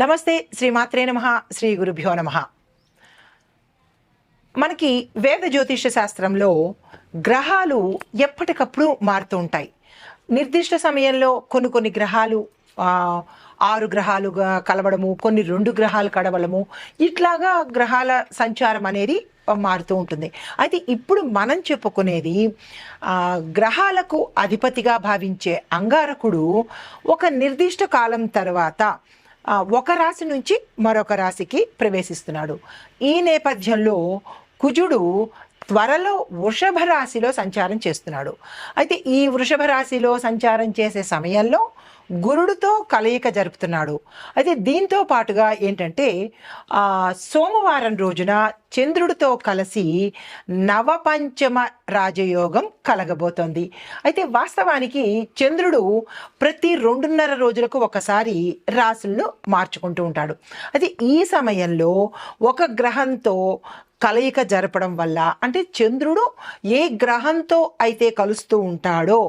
నమస్తే శ్రీ మాత్రే నమ శ్రీ గురుభ్యో నమ. మనకి వేద జ్యోతిష శాస్త్రంలో గ్రహాలు ఎప్పటికప్పుడు మారుతూ ఉంటాయి. నిర్దిష్ట సమయంలో కొన్ని కొన్ని గ్రహాలు ఆరు గ్రహాలుగా కలవడము కొన్ని రెండు గ్రహాలు కడవడము ఇట్లాగా గ్రహాల సంచారం అనేది మారుతూ ఉంటుంది. అయితే ఇప్పుడు మనం చెప్పుకునేది గ్రహాలకు అధిపతిగా భావించే అంగారకుడు ఒక నిర్దిష్ట కాలం తర్వాత ఒక రాశి నుంచి మరొక రాశికి ప్రవేశిస్తున్నాడు. ఈ నేపథ్యంలో కుజుడు త్వరలో వృషభ రాశిలో సంచారం చేస్తున్నాడు. అయితే ఈ వృషభ రాశిలో సంచారం చేసే సమయంలో గురుడితో కలయిక జరుపుతున్నాడు. అయితే దీంతో పాటుగా ఏంటంటే సోమవారం రోజున చంద్రుడితో కలిసి నవపంచమ రాజయోగం కలగబోతోంది. అయితే వాస్తవానికి చంద్రుడు ప్రతి రెండున్నర రోజులకు ఒకసారి రాశులను మార్చుకుంటూ ఉంటాడు. అయితే ఈ సమయంలో ఒక గ్రహంతో కలయిక జరపడం వల్ల అంటే చంద్రుడు ఏ గ్రహంతో అయితే కలుస్తూ ఉంటాడో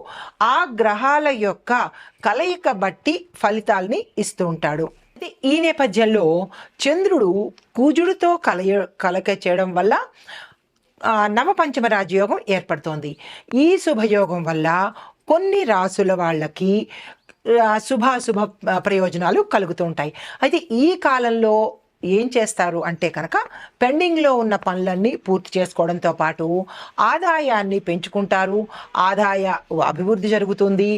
ఆ గ్రహాల యొక్క కలయిక బట్టి ఫలితాల్ని ఇస్తూ ఉంటాడు. అయితే ఈ నేపథ్యంలో చంద్రుడు కూజుడితో కలయ కలక చేయడం వల్ల నవపంచమ రాజయోగం ఏర్పడుతోంది. ఈ శుభయోగం వల్ల కొన్ని రాసుల వాళ్ళకి శుభాశుభ ప్రయోజనాలు కలుగుతూ ఉంటాయి. అయితే ఈ కాలంలో ఏం చేస్తారు అంటే కనుక పెండింగ్లో ఉన్న పనులన్నీ పూర్తి చేసుకోవడంతో పాటు ఆదాయాన్ని పెంచుకుంటారు. ఆదాయ అభివృద్ధి జరుగుతుంది.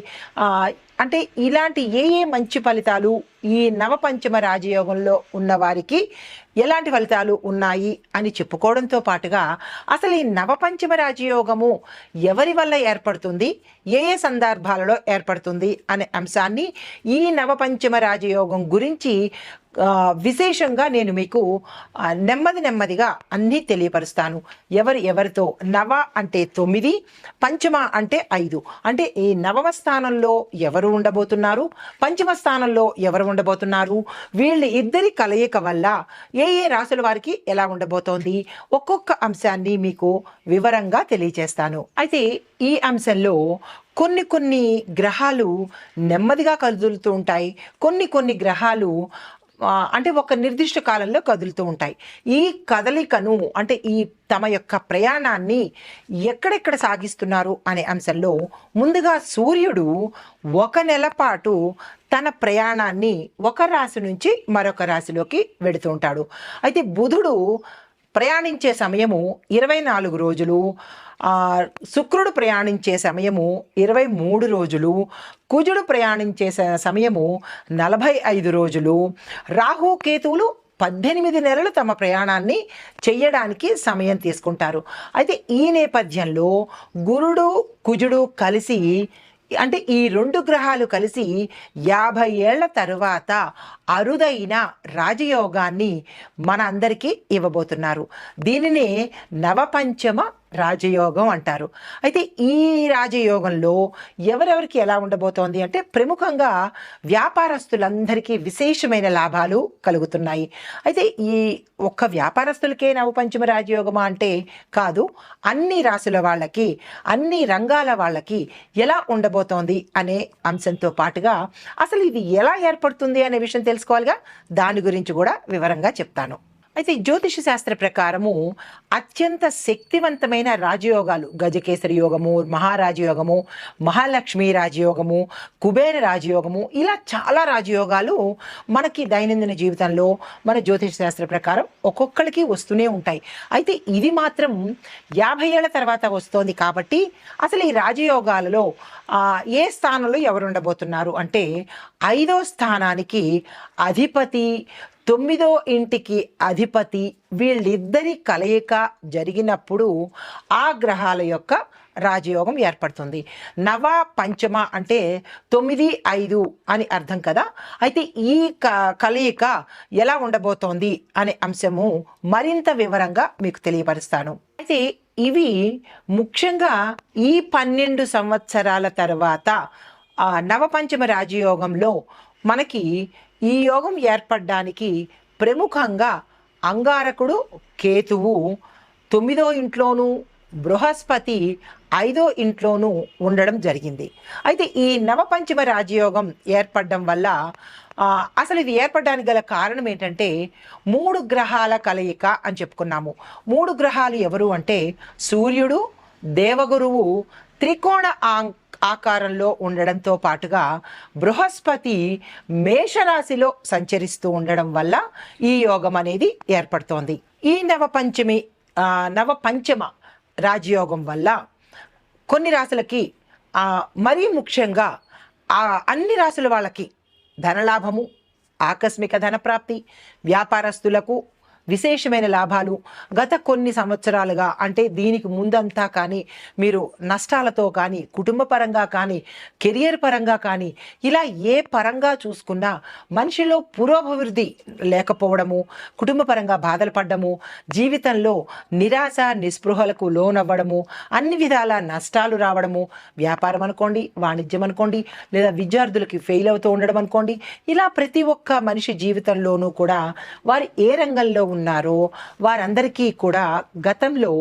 అంటే ఇలాంటి ఏ ఏ మంచి ఫలితాలు ఈ నవపంచమ రాజయోగంలో ఉన్న వారికి ఎలాంటి ఫలితాలు ఉన్నాయి అని చెప్పుకోవడంతో పాటుగా అసలు ఈ నవపంచమ రాజయోగము ఎవరి వల్ల ఏర్పడుతుంది? ఏ ఏ సందర్భాలలో ఏర్పడుతుంది? అనే అంశాన్ని ఈ నవపంచమ రాజయోగం గురించి విశేషంగా నేను మీకు నెమ్మది నెమ్మదిగా అన్నీ తెలియపరుస్తాను. ఎవరు ఎవరితో? నవ అంటే తొమ్మిది పంచమ అంటే ఐదు. అంటే ఈ నవమ స్థానంలో ఎవరు ఉండబోతున్నారు? పంచమ స్థానంలో ఎవరు ఉండబోతున్నారు? వీళ్ళ ఇద్దరి కలయిక వల్ల ఏ ఏ రాసుల వారికి ఎలా ఉండబోతోంది? ఒక్కొక్క అంశాన్ని మీకు వివరంగా తెలియజేస్తాను. అయితే ఈ అంశంలో కొన్ని కొన్ని గ్రహాలు నెమ్మదిగా కదులుతూ ఉంటాయి. కొన్ని కొన్ని గ్రహాలు అంటే ఒక నిర్దిష్ట కాలంలో కదులుతూ ఉంటాయి. ఈ కదలికను అంటే ఈ తమ యొక్క ప్రయాణాన్ని ఎక్కడెక్కడ సాగిస్తున్నారు అనే అంశంలో ముందుగా సూర్యుడు ఒక నెల పాటు తన ప్రయాణాన్ని ఒక రాశి నుంచి మరొక రాశిలోకి వెడుతూ ఉంటాడు. అయితే బుధుడు ప్రయాణించే సమయము ఇరవై నాలుగు రోజులు శుక్రుడు ప్రయాణించే సమయము ఇరవై మూడు రోజులు కుజుడు ప్రయాణించే స- సమయము నలభై ఐదు రోజులు రాహు కేతువులు పద్దెనిమిది నెలలు తమ ప్రయాణాన్ని చెయ్యడానికి సమయం తీసుకుంటారు. అయితే ఈ నేపథ్యంలో గురుడు కుజుడు కలిసి అంటే ఈ రెండు గ్రహాలు కలిసి యాభై ఏళ్ళ తరువాత అరుదైన రాజయోగాన్ని మన అందరికీ ఇవ్వబోతున్నారు. దీనినే నవపంచమ రాజయోగం అంటారు. అయితే ఈ రాజయోగంలో ఎవరెవరికి ఎలా ఉండబోతోంది అంటే ప్రముఖంగా వ్యాపారస్తులందరికీ విశేషమైన లాభాలు కలుగుతున్నాయి. అయితే ఈ ఒక్క వ్యాపారస్తులకే నవపంచమ రాజయోగమా అంటే కాదు అన్ని రాసుల వాళ్ళకి అన్ని రంగాల వాళ్ళకి ఎలా ఉండబోతోంది అనే అంశంతో పాటుగా అసలు ఇది ఎలా ఏర్పడుతుంది అనే విషయం తెలుసుకోవాలిగా. దాని గురించి కూడా వివరంగా చెప్తాను. అయితే జ్యోతిష శాస్త్ర ప్రకారము అత్యంత శక్తివంతమైన రాజయోగాలు. గజకేసరి యోగము మహారాజయోగము మహాలక్ష్మి రాజయోగము కుబేర రాజయోగము ఇలా చాలా రాజయోగాలు మనకి దైనందిన జీవితంలో మన జ్యోతిష శాస్త్ర ప్రకారం ఒక్కొక్కరికి వస్తూనే ఉంటాయి. అయితే ఇది మాత్రం యాభై ఏళ్ళ తర్వాత వస్తోంది కాబట్టి అసలు ఈ రాజయోగాలలో ఏ స్థానంలో ఎవరు ఉండబోతున్నారు అంటే ఐదో స్థానానికి అధిపతి తొమ్మిదో ఇంటికి అధిపతి వీళ్ళిద్దరి కలయిక జరిగినప్పుడు ఆ గ్రహాల యొక్క రాజయోగం ఏర్పడుతుంది. నవ పంచమ అంటే తొమ్మిది ఐదు అని అర్థం కదా? అయితే ఈ క కలయిక ఎలా ఉండబోతోంది అనే అంశము మరింత వివరంగా మీకు తెలియపరుస్తాను. అయితే ఇవి ముఖ్యంగా ఈ పన్నెండు సంవత్సరాల తర్వాత ఆ నవపంచమ రాజయోగంలో మనకి ఈ యోగం ఏర్పడడానికి ప్రముఖంగా అంగారకుడు కేతువు తొమ్మిదో ఇంట్లోనూ బృహస్పతి ఐదో ఇంట్లోనూ ఉండడం జరిగింది. అయితే ఈ నవపంచమ రాజయోగం ఏర్పడడం వల్ల అసలు ఇది ఏర్పడడానికి గల కారణం ఏంటంటే మూడు గ్రహాల కలయిక అని చెప్పుకున్నాము. మూడు గ్రహాలు ఎవరు అంటే సూర్యుడు దేవగురువు త్రికోణ ఆకారంలో ఉండడంతో పాటుగా బృహస్పతి మేషరాశిలో సంచరిస్తూ ఉండడం వల్ల ఈ యోగం అనేది ఏర్పడుతోంది. ఈ నవపంచమి నవ నవపంచమ రాజయోగం వల్ల కొన్ని రాశులకి మరీ ముఖ్యంగా ఆ అన్ని రాశుల వాళ్ళకి ధనలాభము ఆకస్మిక ధనప్రాప్తి వ్యాపారస్తులకు విశేషమైన లాభాలు గత కొన్ని సంవత్సరాలుగా అంటే దీనికి ముందంతా కానీ మీరు నష్టాలతో కానీ కుటుంబ పరంగా కానీ కెరియర్ పరంగా కానీ ఇలా ఏ పరంగా చూసుకున్నా మనిషిలో పురోభివృద్ధి లేకపోవడము కుటుంబ పరంగా బాధలు పడ్డము జీవితంలో నిరాశ నిస్పృహలకు లోనవ్వడము అన్ని విధాల నష్టాలు రావడము వ్యాపారం అనుకోండి వాణిజ్యం అనుకోండి లేదా విద్యార్థులకి ఫెయిల్ అవుతూ ఉండడం అనుకోండి ఇలా ప్రతి ఒక్క మనిషి జీవితంలోనూ కూడా వారు ఏ రంగంలో ఉన్న ఉన్నారో వారందరికీ కూడా గతంలో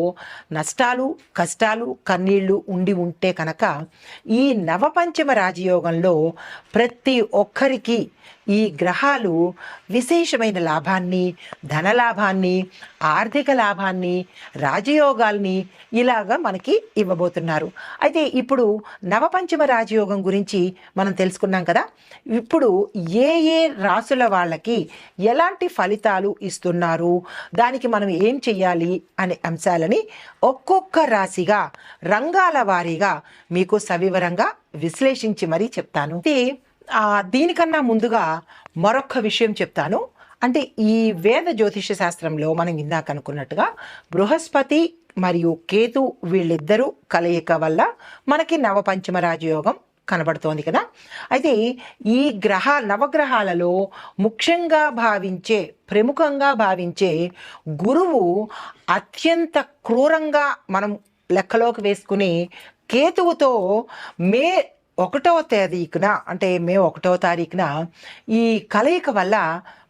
నష్టాలు కష్టాలు కన్నీళ్ళు ఉండి ఉంటే కనుక ఈ నవపంచమ రాజయోగంలో ప్రతి ఒక్కరికి ఈ గ్రహాలు విశేషమైన లాభాన్ని ధనలాభాన్ని ఆర్థిక లాభాన్ని రాజయోగాల్ని ఇలాగా మనకి ఇవ్వబోతున్నారు. అయితే ఇప్పుడు నవపంచమ రాజయోగం గురించి మనం తెలుసుకున్నాం కదా. ఇప్పుడు ఏ ఏ రాసుల వాళ్ళకి ఎలాంటి ఫలితాలు ఇస్తున్నారు? దానికి మనం ఏం చెయ్యాలి అనే అంశాలని ఒక్కొక్క రాశిగా రంగాల వారీగా మీకు సవివరంగా విశ్లేషించి మరీ చెప్తాను. అయితే దీనికన్నా ముందుగా మరొక విషయం చెప్తాను. అంటే ఈ వేద జ్యోతిష శాస్త్రంలో మనం ఇందాక అనుకున్నట్టుగా బృహస్పతి మరియు కేతు వీళ్ళిద్దరూ కలయిక వల్ల మనకి నవపంచమ రాజయోగం కనబడుతోంది కదా. అయితే ఈ గ్రహ నవగ్రహాలలో ముఖ్యంగా భావించే ప్రముఖంగా భావించే గురువు అత్యంత క్రూరంగా మనం లెక్కలోకి వేసుకుని కేతువుతో మే ఒకటవ తేదీకున అంటే మే ఒకటవ తారీఖున ఈ కలయిక వల్ల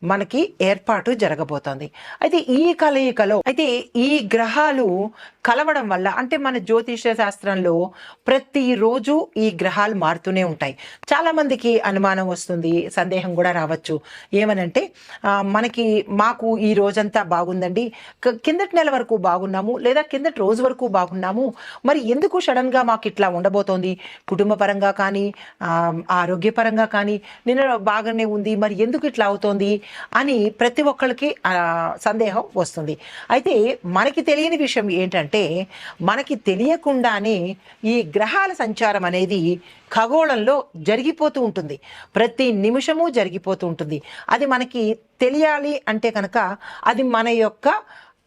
మనకి ఏర్పాటు జరగబోతోంది. అయితే ఈ కలయికలో అయితే ఈ గ్రహాలు కలవడం వల్ల అంటే మన జ్యోతిష శాస్త్రంలో ప్రతిరోజు ఈ గ్రహాలు మారుతూనే ఉంటాయి. చాలామందికి అనుమానం వస్తుంది సందేహం కూడా రావచ్చు. ఏమనంటే మనకి మాకు ఈ రోజంతా బాగుందండి. కిందటి నెల వరకు బాగున్నాము లేదా కిందటి రోజు వరకు బాగున్నాము. మరి ఎందుకు సడన్గా మాకు ఇట్లా ఉండబోతోంది? కుటుంబ పరంగా కానీ ఆరోగ్యపరంగా కానీ నిన్న బాగానే ఉంది మరి ఎందుకు ఇట్లా అవుతోంది? అని ప్రతి ఒక్కరికి సందేహం వస్తుంది. అయితే మనకి తెలియని విషయం ఏంటంటే మనకి తెలియకుండానే ఈ గ్రహాల సంచారం అనేది ఖగోళంలో జరిగిపోతూ ఉంటుంది. ప్రతి నిమిషము జరిగిపోతూ ఉంటుంది. అది మనకి తెలియాలి అంటే కనుక అది మన యొక్క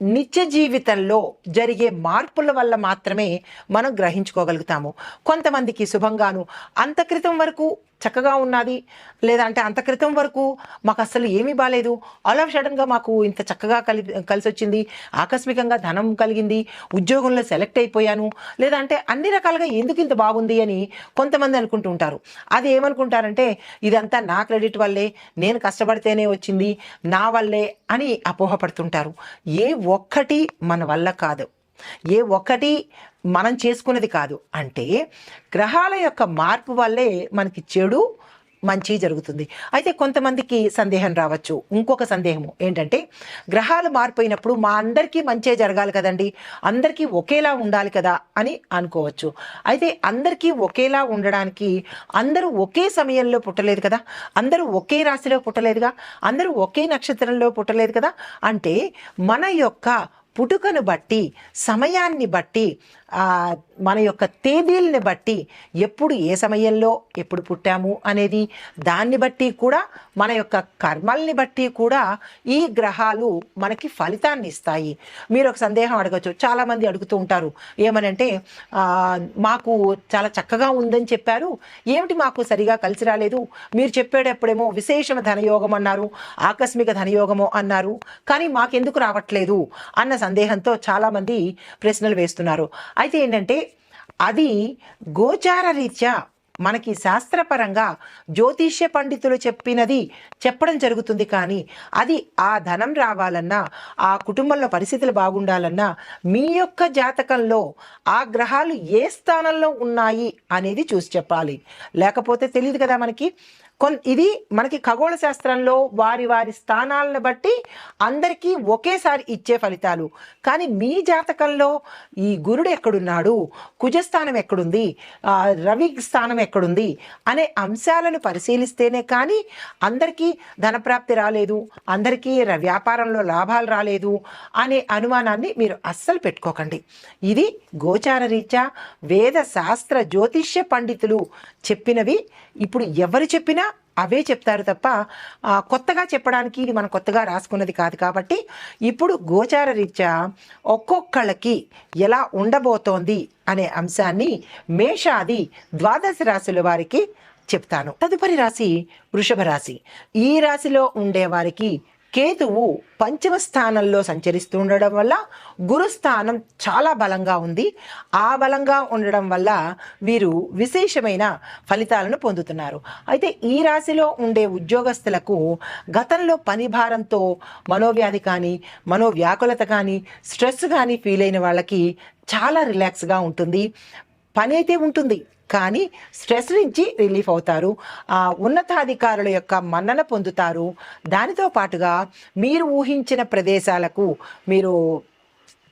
నిత్య జీవితంలో జరిగే మార్పుల వల్ల మాత్రమే మనం గ్రహించుకోగలుగుతాము. కొంతమందికి శుభంగాను అంత క్రితం వరకు చక్కగా ఉన్నది. లేదంటే అంత క్రితం వరకు మాకు అసలు ఏమీ బాగాలేదు ఆల్ ఆఫ్ సడన్గా మాకు ఇంత చక్కగా కలి కలిసి వచ్చింది ఆకస్మికంగా ధనం కలిగింది. ఉద్యోగంలో సెలెక్ట్ అయిపోయాను. లేదంటే అన్ని రకాలుగా ఎందుకు ఇంత బాగుంది అని కొంతమంది అనుకుంటూ ఉంటారు. అది ఏమనుకుంటారంటే ఇదంతా నా క్రెడిట్ వల్లే నేను కష్టపడితేనే వచ్చింది నా వల్లే అని అపోహపడుతుంటారు. ఏ ఒక్కటి మన వల్ల కాదు. ఏ ఒక్కటి మనం చేసుకున్నది కాదు. అంటే గ్రహాల యొక్క మార్పు వల్లే మనకి చెడు మంచి జరుగుతుంది. అయితే కొంతమందికి సందేహం రావచ్చు. ఇంకొక సందేహము ఏంటంటే గ్రహాలు మారిపోయినప్పుడు మా అందరికీ మంచే జరగాలి కదండి. అందరికీ ఒకేలా ఉండాలి కదా అని అనుకోవచ్చు. అయితే అందరికీ ఒకేలా ఉండడానికి అందరూ ఒకే సమయంలో పుట్టలేదు కదా? అందరూ ఒకే రాశిలో పుట్టలేదుగా? అందరూ ఒకే నక్షత్రంలో పుట్టలేదు కదా? అంటే మన యొక్క పుట్టుకను బట్టి సమయాన్ని బట్టి మన యొక్క తేదీల్ని బట్టి ఎప్పుడు ఏ సమయంలో ఎప్పుడు పుట్టాము అనేది దాన్ని బట్టి కూడా మన యొక్క కర్మల్ని బట్టి కూడా ఈ గ్రహాలు మనకి ఫలితాన్ని ఇస్తాయి. మీరు ఒక సందేహం అడగచ్చు. చాలామంది అడుగుతూ ఉంటారు. ఏమనంటే మాకు చాలా చక్కగా ఉందని చెప్పారు. ఏమిటి మాకు సరిగా కలిసి రాలేదు? మీరు చెప్పేటప్పుడేమో విశేషమ ధనయోగం అన్నారు ఆకస్మిక ధనయోగము అన్నారు. కానీ మాకెందుకు రావట్లేదు? అన్న సందేహంతో చాలామంది ప్రశ్నలు వేస్తున్నారు. అయితే ఏంటంటే అది గోచార రీత్యా మనకి శాస్త్రపరంగా జ్యోతిష్య పండితులు చెప్పినది చెప్పడం జరుగుతుంది కానీ అది ఆ ధనం రావాలన్నా ఆ కుటుంబంలో పరిస్థితులు బాగుండాలన్నా మీ యొక్క జాతకంలో ఆ గ్రహాలు ఏ స్థానంలో ఉన్నాయి అనేది చూసి చెప్పాలి. లేకపోతే తెలియదు కదా మనకి కొన్ ఇది మనకి ఖగోళ శాస్త్రంలో వారి వారి స్థానాలను బట్టి అందరికీ ఒకేసారి ఇచ్చే ఫలితాలు. కానీ మీ జాతకంలో ఈ గురుడు ఎక్కడున్నాడు? కుజస్థానం ఎక్కడుంది? రవి స్థానం ఎక్కడుంది? అనే అంశాలను పరిశీలిస్తేనే కానీ అందరికీ ధనప్రాప్తి రాలేదు అందరికీ వ్యాపారంలో లాభాలు రాలేదు అనే అనుమానాన్ని మీరు అస్సలు పెట్టుకోకండి. ఇది గోచార రీత్యా వేద శాస్త్ర జ్యోతిష్య పండితులు చెప్పినవి. ఇప్పుడు ఎవరు చెప్పినా అవే చెప్తారు తప్ప కొత్తగా చెప్పడానికి ఇది మనం కొత్తగా రాసుకున్నది కాదు కాబట్టి ఇప్పుడు గోచార రీత్యా ఒక్కొక్కళ్ళకి ఎలా ఉండబోతోంది అనే అంశాన్ని మేషాది ద్వాదశ రాశుల వారికి చెప్తాను. తదుపరి రాశి వృషభ రాశి. ఈ రాశిలో ఉండే వారికి కేతువు పంచమ స్థానంలో సంచరిస్తూ ఉండడం వల్ల గురుస్థానం చాలా బలంగా ఉంది. ఆ బలంగా ఉండడం వల్ల వీరు విశేషమైన ఫలితాలను పొందుతున్నారు. అయితే ఈ రాశిలో ఉండే ఉద్యోగస్తులకు గతంలో పని భారంతో మనోవ్యాధి కానీ మనోవ్యాకులత కానీ స్ట్రెస్ కానీ ఫీల్ అయిన వాళ్ళకి చాలా రిలాక్స్గా ఉంటుంది. పని అయితే ఉంటుంది. కానీ స్ట్రెస్ నుంచి రిలీఫ్ అవుతారు. ఆ ఉన్నతాధికారుల యొక్క మన్నన పొందుతారు. దానితో పాటుగా మీరు ఊహించిన ప్రదేశాలకు మీరు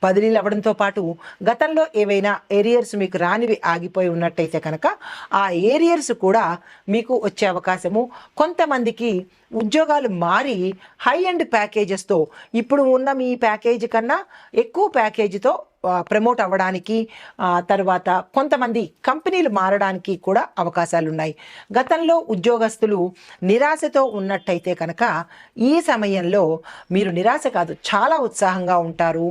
బదిలీలు అవ్వడంతో పాటు గతంలో ఏవైనా ఏరియర్స్ మీకు రానివి ఆగిపోయి ఉన్నట్టయితే కనుక ఆ ఏరియర్స్ కూడా మీకు వచ్చే అవకాశము. కొంతమందికి ఉద్యోగాలు మారి హై అండ్ ప్యాకేజెస్తో ఇప్పుడు ఉన్న మీ ప్యాకేజీ కన్నా ఎక్కువ ప్యాకేజీతో ప్రమోట్ అవ్వడానికి తర్వాత కొంతమంది కంపెనీలు మారడానికి కూడా అవకాశాలు ఉన్నాయి గతంలో ఉద్యోగస్తులు నిరాశతో ఉన్నట్టయితే కనుక ఈ సమయంలో మీరు నిరాశ కాదు చాలా ఉత్సాహంగా ఉంటారు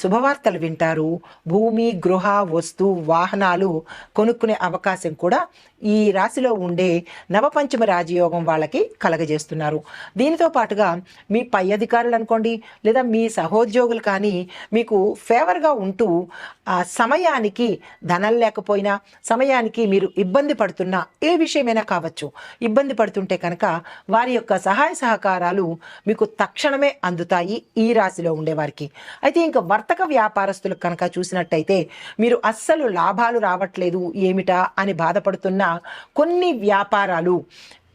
శుభవార్తలు వింటారు భూమి గృహ వస్తు వాహనాలు కొనుక్కునే అవకాశం కూడా ఈ రాశిలో ఉండే నవపంచమ రాజయోగం వాళ్ళకి కలగజేస్తున్నారు. దీనితో పాటుగా మీ పై అధికారులు అనుకోండి లేదా మీ సహోద్యోగులు కానీ మీకు ఫేవర్గా ఉంటూ ఆ సమయానికి ధనం లేకపోయినా సమయానికి మీరు ఇబ్బంది పడుతున్న ఏ విషయమైనా కావచ్చు. ఇబ్బంది పడుతుంటే కనుక వారి యొక్క సహాయ సహకారాలు మీకు తక్షణమే అందుతాయి ఈ రాశిలో ఉండేవారికి. అయితే ఇంకా వర్తక వ్యాపారస్తులకు కనుక చూసినట్టయితే మీరు అస్సలు లాభాలు రావట్లేదు ఏమిటా అని బాధపడుతున్న కొన్ని వ్యాపారాలు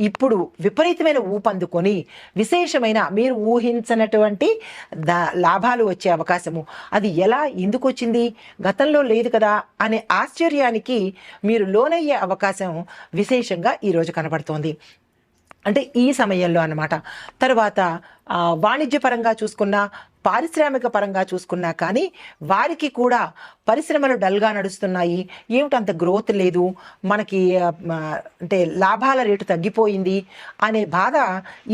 ఇప్పుడు విపరీతమైన ఊపందుకొని విశేషమైన మీరు ఊహించనటువంటి ద లాభాలు వచ్చే అవకాశము. అది ఎలా ఎందుకు వచ్చింది గతంలో లేదు కదా అనే ఆశ్చర్యానికి మీరు లోనయ్యే అవకాశం విశేషంగా ఈరోజు కనబడుతోంది. అంటే ఈ సమయంలో అన్నమాట. తర్వాత వాణిజ్యపరంగా చూసుకున్నా పారిశ్రామిక పరంగా చూసుకున్నా కానీ వారికి కూడా పరిశ్రమలు డల్గా నడుస్తున్నాయి. ఏమిటంత గ్రోత్ లేదు? మనకి అంటే లాభాల రేటు తగ్గిపోయింది అనే బాధ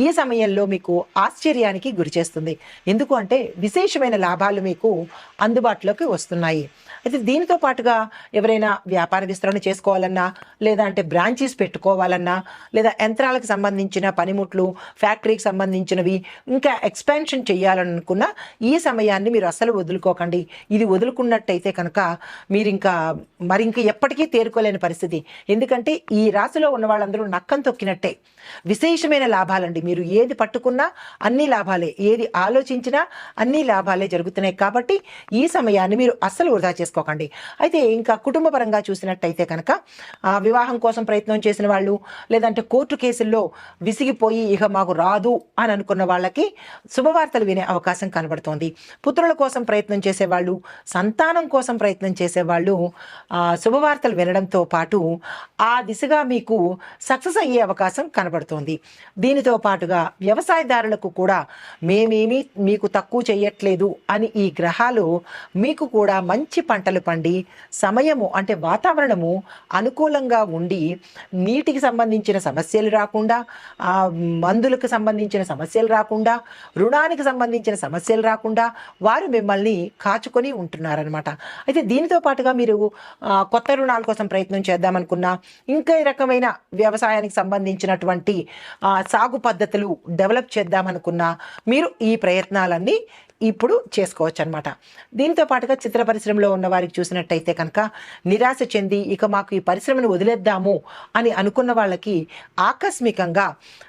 ఈ సమయంలో మీకు ఆశ్చర్యానికి గురి చేస్తుంది. ఎందుకు అంటే విశేషమైన లాభాలు మీకు అందుబాటులోకి వస్తున్నాయి. అయితే దీనితో పాటుగా ఎవరైనా వ్యాపార విస్తరణ చేసుకోవాలన్నా లేదా అంటే బ్రాంచీస్ పెట్టుకోవాలన్నా లేదా యంత్రాలకు సంబంధించిన పనిముట్లు ఫ్యాక్టరీకి సంబంధించినవి ఇంకా ఎక్స్పాన్షన్ చేయాలనుకున్న ఈ సమయాన్ని మీరు అస్సలు వదులుకోకండి. ఇది వదులుకున్నట్టయితే కనుక మీరు ఇంకా మరి ఇంకా ఎప్పటికీ తేరుకోలేని పరిస్థితి. ఎందుకంటే ఈ రాశిలో ఉన్న వాళ్ళందరూ నక్కం తొక్కినట్టే. విశేషమైన లాభాలండి. మీరు ఏది పట్టుకున్నా అన్ని లాభాలే. ఏది ఆలోచించినా అన్ని లాభాలే జరుగుతున్నాయి కాబట్టి ఈ సమయాన్ని మీరు అస్సలు వృధా చేసుకోకండి. అయితే ఇంకా కుటుంబ పరంగా చూసినట్టయితే కనుక వివాహం కోసం ప్రయత్నం చేసిన వాళ్ళు లేదంటే కోర్టు కేసుల్లో విసిగిపోయి ఇక మాకు రాదు అని అనుకున్న వాళ్ళకి శుభవార్తలు వినే అవకాశం కనబడుతోంది. పుత్రుల కోసం ప్రయత్నం చేసేవాళ్ళు సంతానం కోసం ప్రయత్నం చేసేవాళ్ళు శుభవార్తలు వినడంతో పాటు ఆ దిశగా మీకు సక్సెస్ అయ్యే అవకాశం కనబడుతోంది. దీనితో పాటుగా వ్యవసాయదారులకు కూడా మేమేమీ మీకు తక్కువ చేయట్లేదు అని ఈ గ్రహాలు మీకు కూడా మంచి పంటలు పండి సమయము అంటే వాతావరణము అనుకూలంగా ఉండి నీటికి సంబంధించిన సమస్యలు రాకుండా మందులకు సంబంధించిన సమస్యలు రాకుండా రుణానికి సంబంధించిన సమస్యలు రాకుండా వారు మిమ్మల్ని కాచుకొని ఉంటున్నారనమాట అయితే దీనితో పాటుగా మీరు కొత్త రుణాల కోసం ప్రయత్నం చేద్దామనుకున్నా ఇంకా ఈ రకమైన వ్యవసాయానికి సంబంధించినటువంటి సాగు పద్ధతులు డెవలప్ చేద్దామనుకున్నా మీరు ఈ ప్రయత్నాలన్నీ ఇప్పుడు చేసుకోవచ్చు అనమాట దీంతో పాటుగా చిత్ర పరిశ్రమలో ఉన్న వారికి చూసినట్టయితే కనుక నిరాశ చెంది ఇక మాకు ఈ పరిశ్రమను వదిలేద్దాము అని అనుకున్న వాళ్ళకి ఆకస్మికంగా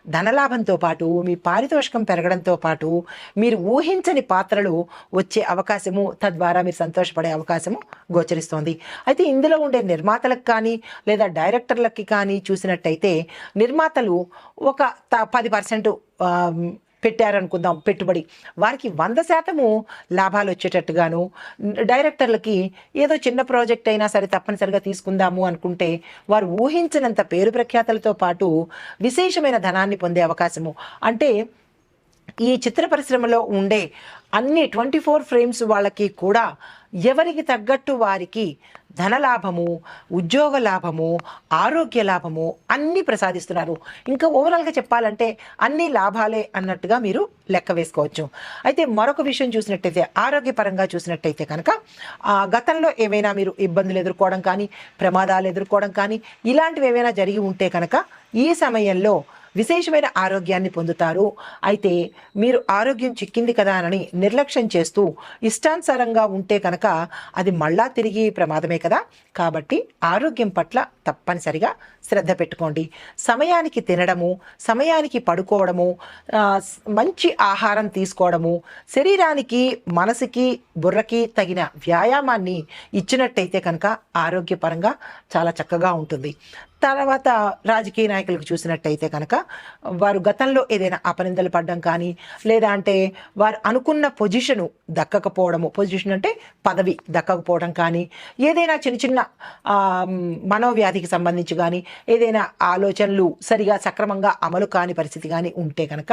ధనలాభంతో పాటు మీ పారితోషికం పెరగడంతో పాటు మీరు ఊహించని పాత్రలు వచ్చే అవకాశము తద్వారా మీరు సంతోషపడే అవకాశము గోచరిస్తోంది. అయితే ఇందులో ఉండే నిర్మాతలకు కానీ లేదా డైరెక్టర్లకి కానీ చూసినట్టయితే నిర్మాతలు ఒక త- పది పర్సెంట్ పెట్టారనుకుందాం పెట్టుబడి. వారికి వంద శాతము లాభాలు వచ్చేటట్టుగాను డైరెక్టర్లకి ఏదో చిన్న ప్రాజెక్ట్ అయినా సరే తప్పనిసరిగా తీసుకుందాము అనుకుంటే వారు ఊహించినంత పేరు ప్రఖ్యాతలతో పాటు విశేషమైన ధనాన్ని పొందే అవకాశము. అంటే ఈ చిత్ర పరిశ్రమలో ఉండే అన్ని ట్వంటీ ఫోర్ ఫ్రేమ్స్ వాళ్ళకి కూడా ఎవరికి తగ్గట్టు వారికి ధనలాభము ఉద్యోగ లాభము ఆరోగ్య లాభము అన్నీ ప్రసాదిస్తున్నారు. ఇంకా ఓవరాల్గా చెప్పాలంటే అన్ని లాభాలే అన్నట్టుగా మీరు లెక్క వేసుకోవచ్చు. అయితే మరొక విషయం చూసినట్టయితే ఆరోగ్యపరంగా చూసినట్టయితే కనుక ఆ, గతంలో ఏమైనా మీరు ఇబ్బందులు ఎదుర్కోవడం కానీ ప్రమాదాలు ఎదుర్కోవడం కానీ ఇలాంటివి ఏమైనా జరిగి ఉంటే కనుక ఈ సమయంలో విశేషమైన ఆరోగ్యాన్ని పొందుతారు. అయితే మీరు ఆరోగ్యం చిక్కింది కదా అని నిర్లక్ష్యం చేస్తూ ఇష్టానుసారంగా ఉంటే కనుక అది మళ్ళా తిరిగి ప్రమాదమే కదా. కాబట్టి ఆరోగ్యం పట్ల తప్పనిసరిగా శ్రద్ధ పెట్టుకోండి. సమయానికి తినడము సమయానికి పడుకోవడము మంచి ఆహారం తీసుకోవడము శరీరానికి మనసుకి బుర్రకి తగిన వ్యాయామాన్ని ఇచ్చినట్టయితే కనుక ఆరోగ్యపరంగా చాలా చక్కగా ఉంటుంది. తర్వాత రాజకీయ నాయకులకు చూసినట్టయితే కనుక వారు గతంలో ఏదైనా అపనిందలు పడడం కానీ లేదా అంటే వారు అనుకున్న పొజిషను దక్కకపోవడము పొజిషన్ అంటే పదవి దక్కకపోవడం కానీ ఏదైనా చిన్న చిన్న మనోవ్యాధికి సంబంధించి కానీ ఏదైనా ఆలోచనలు సరిగా సక్రమంగా అమలు కాని పరిస్థితి కానీ ఉంటే కనుక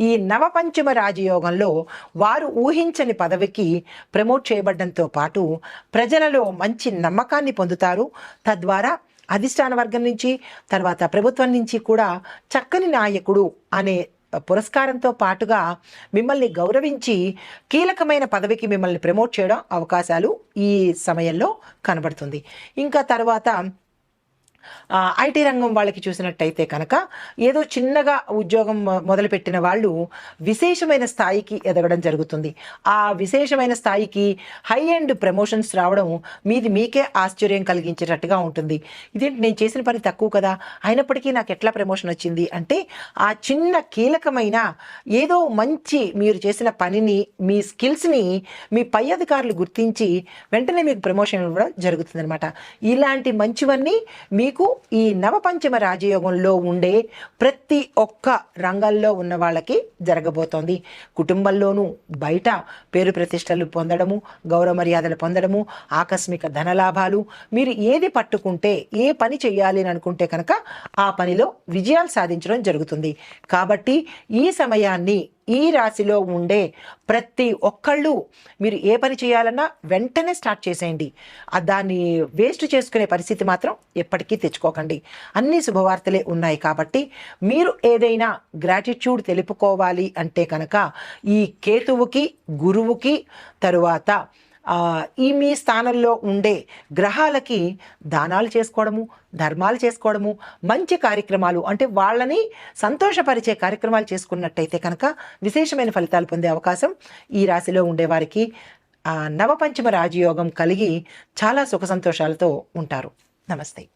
ఈ నవపంచమ రాజయోగంలో వారు ఊహించని పదవికి ప్రమోట్ చేయబడడంతో పాటు ప్రజలలో మంచి నమ్మకాన్ని పొందుతారు. తద్వారా అధిష్టాన వర్గం నుంచి తర్వాత ప్రభుత్వం నుంచి కూడా చక్కని నాయకుడు అనే పురస్కారంతో పాటుగా మిమ్మల్ని గౌరవించి కీలకమైన పదవికి మిమ్మల్ని ప్రమోట్ చేయడం అవకాశాలు ఈ సమయంలో కనబడుతుంది. ఇంకా తర్వాత ఐటీ రంగం వాళ్ళకి చూసినట్టయితే కనుక ఏదో చిన్నగా ఉద్యోగం మొదలుపెట్టిన వాళ్ళు విశేషమైన స్థాయికి ఎదగడం జరుగుతుంది. ఆ విశేషమైన స్థాయికి హై అండ్ ప్రమోషన్స్ రావడం మీది మీకే ఆశ్చర్యం కలిగించేటట్టుగా ఉంటుంది. ఇదేంటి నేను చేసిన పని తక్కువ కదా? అయినప్పటికీ నాకు ఎట్లా ప్రమోషన్ వచ్చింది అంటే ఆ చిన్న కీలకమైన ఏదో మంచి మీరు చేసిన పనిని మీ స్కిల్స్ని మీ పై అధికారులు గుర్తించి వెంటనే మీకు ప్రమోషన్ ఇవ్వడం జరుగుతుందనమాట ఇలాంటి మంచివన్నీ మీకు ఈ నవపంచమ రాజయోగంలో ఉండే ప్రతి ఒక్క రంగంలో ఉన్న వాళ్ళకి జరగబోతోంది. కుటుంబంలోనూ బయట పేరు ప్రతిష్టలు పొందడము గౌరవ మర్యాదలు పొందడము ఆకస్మిక ధనలాభాలు మీరు ఏది పట్టుకుంటే ఏ పని చేయాలి అని అనుకుంటే కనుక ఆ పనిలో విజయాలు సాధించడం జరుగుతుంది. కాబట్టి ఈ సమయాన్ని ఈ రాశిలో ఉండే ప్రతి ఒక్కళ్ళు మీరు ఏ పని చేయాలన్నా వెంటనే స్టార్ట్ చేసేయండి. దాన్ని వేస్ట్ చేసుకునే పరిస్థితి మాత్రం ఎప్పటికీ తెచ్చుకోకండి. అన్ని శుభవార్తలే ఉన్నాయి కాబట్టి మీరు ఏదైనా గ్రాటిట్యూడ్ తెలుపుకోవాలి అంటే కనుక ఈ కేతువుకి గురువుకి తరువాత ఈ మీ స్థానంలో ఉండే గ్రహాలకి దానాలు చేసుకోవడము ధర్మాలు చేసుకోవడము మంచి కార్యక్రమాలు అంటే వాళ్ళని సంతోషపరిచే కార్యక్రమాలు చేసుకున్నట్టయితే కనుక విశేషమైన ఫలితాలు పొందే అవకాశం ఈ రాశిలో ఉండేవారికి నవపంచమ రాజయోగం కలిగి చాలా సుఖ సంతోషాలతో ఉంటారు. నమస్తే.